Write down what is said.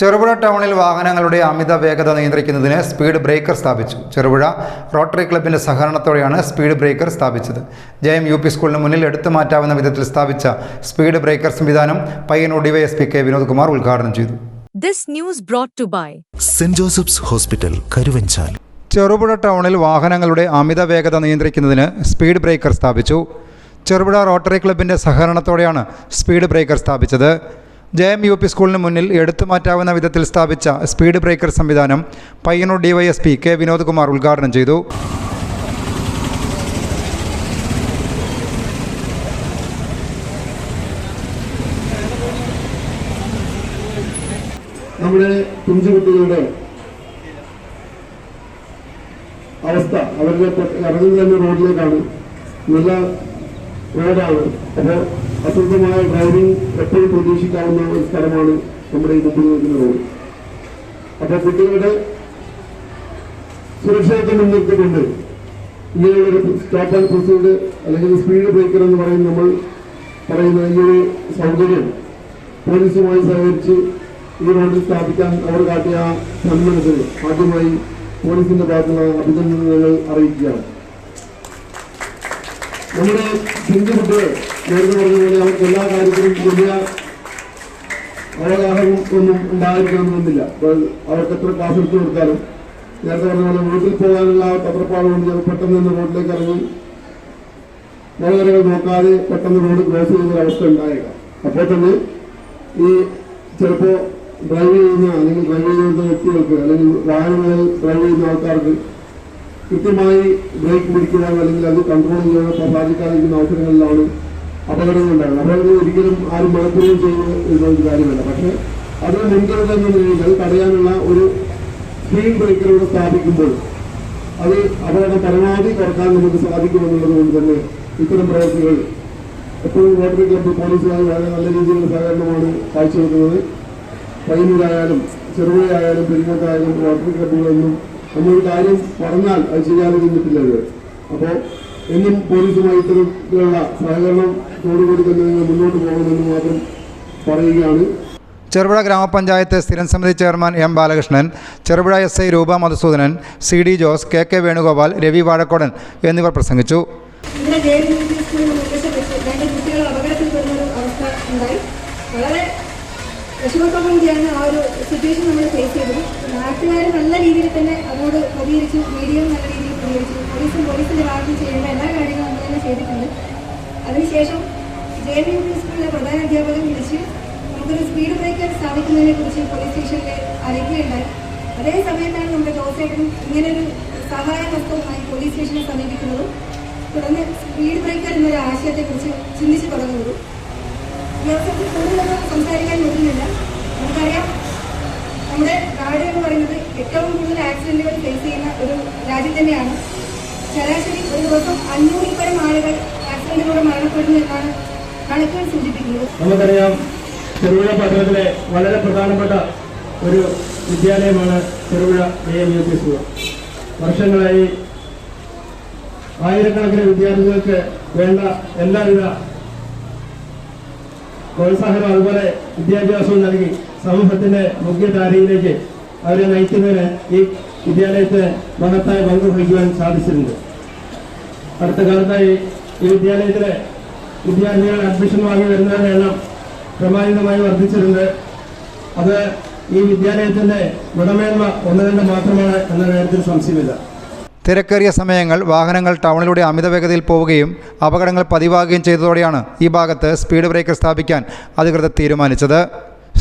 ചെറുപുഴ ടൗണിൽ വാഹനങ്ങളുടെ അമിത വേഗത നിയന്ത്രിക്കുന്നതിന് സ്പീഡ് ബ്രേക്കർ സ്ഥാപിച്ചു. ചെറുപുഴ റോട്ടറി ക്ലബിന്റെ സഹകരണത്തോടെയാണ് സ്പീഡ് ബ്രേക്കർ സ്ഥാപിച്ചത്. ജയം യു പി സ്കൂളിന് മുന്നിൽ എടുത്തു മാറ്റാവുന്ന വിധത്തിൽ സ്ഥാപിച്ച സ്പീഡ് ബ്രേക്കർ സംവിധാനം പയ്യന്നൂർ ഡിവൈഎസ്പി കെ വിനോദ് കുമാർ ഉദ്ഘാടനം ചെയ്തു. This news brought to by Saint Joseph's Hospital Karuvanchal Cherupuzha ടൗണിൽ വാഹനങ്ങളുടെ അമിത വേഗത നിയന്ത്രിക്കുന്നതിന് സ്പീഡ് ബ്രേക്കർ സ്ഥാപിച്ചു. ചെറുപുഴ റോട്ടറി ക്ലബിന്റെ സഹകരണത്തോടെയാണ് സ്പീഡ് ബ്രേക്കർ സ്ഥാപിച്ചത്. ജയം യു പി സ്കൂളിന് മുന്നിൽ എടുത്തു മാറ്റാവുന്ന വിധത്തിൽ സ്ഥാപിച്ച സ്പീഡ് ബ്രേക്കർ സംവിധാനം പയ്യന്നൂർ ഡിവൈഎസ്പി കെ വിനോദ് കുമാർ ഉദ്ഘാടനം ചെയ്തു. നമ്മുടെ കുഞ്ചുകുട്ടികളുടെ അവസ്ഥ അവരുടെ ഇറങ്ങുന്ന റോഡിലേക്കാണ്. നല്ല റോഡാണ് അപ്പോൾ അശ്രദ്ധമായ ഡ്രൈവിംഗ് എപ്പോഴും പ്രതീക്ഷിക്കാവുന്ന ഒരു സ്ഥലമാണ് നമ്മുടെ ഈ മുമ്പിൽ നിൽക്കുന്ന റോഡ് അപ്പോൾ കുട്ടികളുടെ സുരക്ഷയൊക്കെ മുൻനിർത്തിക്കൊണ്ട് ഇങ്ങനെയുള്ളൊരു സ്റ്റോപ്പ് ആൻഡ് പ്രൊസീഡ് അല്ലെങ്കിൽ സ്പീഡ് ബ്രേക്കർ എന്ന് പറയുന്ന നമ്മൾ പറയുന്ന ഈ ഒരു സൗകര്യം പോലീസുമായി സഹകരിച്ച് ഈ റോഡിൽ സ്ഥാപിക്കാൻ അവർ കാട്ടിയ സന്മനത്തിന് ആദ്യമായി പോലീസിന്റെ ഭാഗത്തുള്ള അഭിനന്ദനങ്ങൾ അറിയിക്കുകയാണ്. നമ്മുടെ ഹിന്ദു കുട്ടികൾ നേരത്തെ പറഞ്ഞ പോലെ അവർക്ക് എല്ലാ കാര്യത്തിലും വലിയ അവഗാഹം ഒന്നും ഉണ്ടായിരിക്കണമെന്നില്ല അവർക്ക് എത്ര ക്ലാസ് എടുത്തു കൊടുത്താലും നേരത്തെ പറഞ്ഞ വീട്ടിൽ പോകാനുള്ള തത്രപ്പാട് കൊണ്ട് ചിലപ്പോൾ പെട്ടെന്ന് തന്നെ റോഡിലേക്ക് ഇറങ്ങി വളരെ നോക്കാതെ പെട്ടെന്ന് റോഡ് ക്രോസ് ചെയ്യുന്ന അവസ്ഥ ഉണ്ടായേക്കാം. അപ്പോൾ തന്നെ ഈ ചിലപ്പോൾ ഡ്രൈവ് ചെയ്യുന്ന അല്ലെങ്കിൽ ഡ്രൈവ് ചെയ്യുന്ന വ്യക്തികൾക്ക് അല്ലെങ്കിൽ വാഹനങ്ങളിൽ ഡ്രൈവ് ചെയ്യുന്ന ആൾക്കാർക്ക് കൃത്യമായി ബ്രേക്ക് പിടിക്കുവാൻ അല്ലെങ്കിൽ അത് കൺട്രോൾ ചെയ്യാൻ സാധിക്കാതിരിക്കുന്ന അവസരങ്ങളിലാണ് അപകടങ്ങൾ ഉണ്ടാകുന്നത് അപകടങ്ങൾ ഒരിക്കലും ആരും മനഃപൂർവം ചെയ്യുന്ന ഒരു കാര്യമല്ല. പക്ഷെ അതിന് മുൻകരുതൽ എന്ന നിലയിൽ അത് തടയാനുള്ള ഒരു സ്ക്രീൻ ബ്രേക്കിലൂടെ സ്ഥാപിക്കുമ്പോൾ അത് അപകടം പരമാവധി കുറയ്ക്കാൻ നമുക്ക് സാധിക്കുമെന്നുള്ളത് കൊണ്ട് തന്നെ ഇത്തരം പ്രവൃത്തികൾ എപ്പോഴും റോട്ടറി ക്ലബ്ബ് പോലീസുകാർ വളരെ നല്ല രീതിയിലുള്ള സഹകരണമാണ് കാഴ്ചവെക്കുന്നത്. പയ്യന്നൂരായാലും ചെറുപുഴയായാലും പെരുങ്ങോട്ടായാലും റോട്ടറി ക്ലബ്ബുകളൊന്നും നമ്മളൊരു കാര്യം പറഞ്ഞാൽ അത് ചെയ്യാതെ നിന്നിട്ടില്ല ഇത് അപ്പോൾ എന്നും പോലീസുമായി ഇത്തരത്തിലുള്ള സഹകരണത്തോടുകൂടി തന്നെ നിങ്ങൾ മുന്നോട്ട് പോകണമെന്ന് മാത്രം പറയുകയാണ്. ചെറുപുഴ ഗ്രാമപഞ്ചായത്ത് സ്ഥിരം സമിതി chairman M Balakrishnan Cherupuzha S I Roopa Madhusoodanan C D Jose K K Venugopal Ravi Vazhakkodan എന്നിവർ പ്രസംഗിച്ചു ഇവിടെ ജെ ബി യു സ്കൂളിൽ നിർദ്ദേശപ്പെട്ട് രണ്ട് കുട്ടികൾ അപകടത്തിൽപ്പെടുന്ന ഒരു അവസ്ഥ ഉണ്ടായി വളരെ വിഷമത്തോടുകൂടിയാണ് ആ ഒരു സിറ്റുവേഷൻ നമ്മൾ ഫേസ് ചെയ്തത്. നാട്ടുകാർ നല്ല രീതിയിൽ തന്നെ അതിനോട് പ്രതികരിച്ചു. മീഡിയയും നല്ല രീതിയിൽ പ്രതികരിച്ചു. പോലീസും പോലീസിന്റെ ഭാഗത്ത് ചെയ്യേണ്ട എല്ലാ കാര്യങ്ങളും നമ്മൾ തന്നെ ചെയ്തിട്ടുണ്ട്. അതിനുശേഷം ജെ ബി യു സ്കൂളിലെ പ്രധാന അധ്യാപകൻ വിളിച്ച് നമുക്കൊരു സ്പീഡ് ബ്രേക്കർ സ്ഥാപിക്കുന്നതിനെ കുറിച്ച് പോലീസ് സ്റ്റേഷനിൽ അറിയിക്കുകയുണ്ടായി. അതേ സമയത്താണ് നമ്മുടെ ജോസേട്ടൻ ഇങ്ങനൊരു സഹായ ഹസ്തവുമായി പോലീസ് സ്റ്റേഷനെ സമീപിക്കുന്നതും. തുടർന്ന് സ്പീഡ് ബ്രേക്കർ എന്നൊരു ആശയത്തെക്കുറിച്ച് ചിന്തിച്ചു തുടങ്ങുന്നത്. സംസാരിക്കാൻ നമ്മുടെ നാട് എന്ന് പറയുന്നത് ഏറ്റവും കൂടുതൽ ആക്സിഡന്റുകൾ ഫേസ് ചെയ്യുന്ന ഒരു രാജ്യം തന്നെയാണ്. ശരാശരി ഒരു ദിവസം അഞ്ഞൂറിൽ പരം ആളുകൾ ആക്സിഡന്റിലൂടെ മരണപ്പെടുന്നു എന്നാണ് കണക്കുകൾ സൂചിപ്പിക്കുന്നത്. ചെറുപുഴ പട്ടണത്തിലെ വളരെ പ്രധാനപ്പെട്ട ഒരു വിദ്യാലയമാണ് Cherupuzha A M U P school വർഷങ്ങളായി ആയിരക്കണക്കിന് വിദ്യാർത്ഥികൾക്ക് വേണ്ട എല്ലാവിധ പ്രോത്സാഹനം അതുപോലെ വിദ്യാഭ്യാസവും നൽകി സമൂഹത്തിന്റെ മുഖ്യധാരയിലേക്ക് അവരെ നയിക്കുന്നതിന് ഈ വിദ്യാലയത്തെ മഹത്തായ പങ്ക് വഹിക്കുവാൻ സാധിച്ചിട്ടുണ്ട്. അടുത്ത കാലത്തായി ഈ വിദ്യാലയത്തിലെ വിദ്യാർത്ഥികൾ അഡ്മിഷൻ വാങ്ങി വരുന്നവരുടെ എണ്ണം ക്രമാതീതമായി വർദ്ധിച്ചിട്ടുണ്ട്. അത് ഈ വിദ്യാലയത്തിന്റെ ഗുണമേന്മ ഒന്ന് രണ്ട് മാത്രമാണ് എന്ന കാര്യത്തിൽ സംശയമില്ല. തിരക്കേറിയ സമയങ്ങൾ വാഹനങ്ങൾ ടൗണിലൂടെ അമിത വേഗതയിൽ പോവുകയും അപകടങ്ങൾ പതിവാകുകയും ചെയ്തതോടെയാണ് ഈ ഭാഗത്ത് സ്പീഡ് ബ്രേക്കർ സ്ഥാപിക്കാൻ അധികൃതർ തീരുമാനിച്ചത്.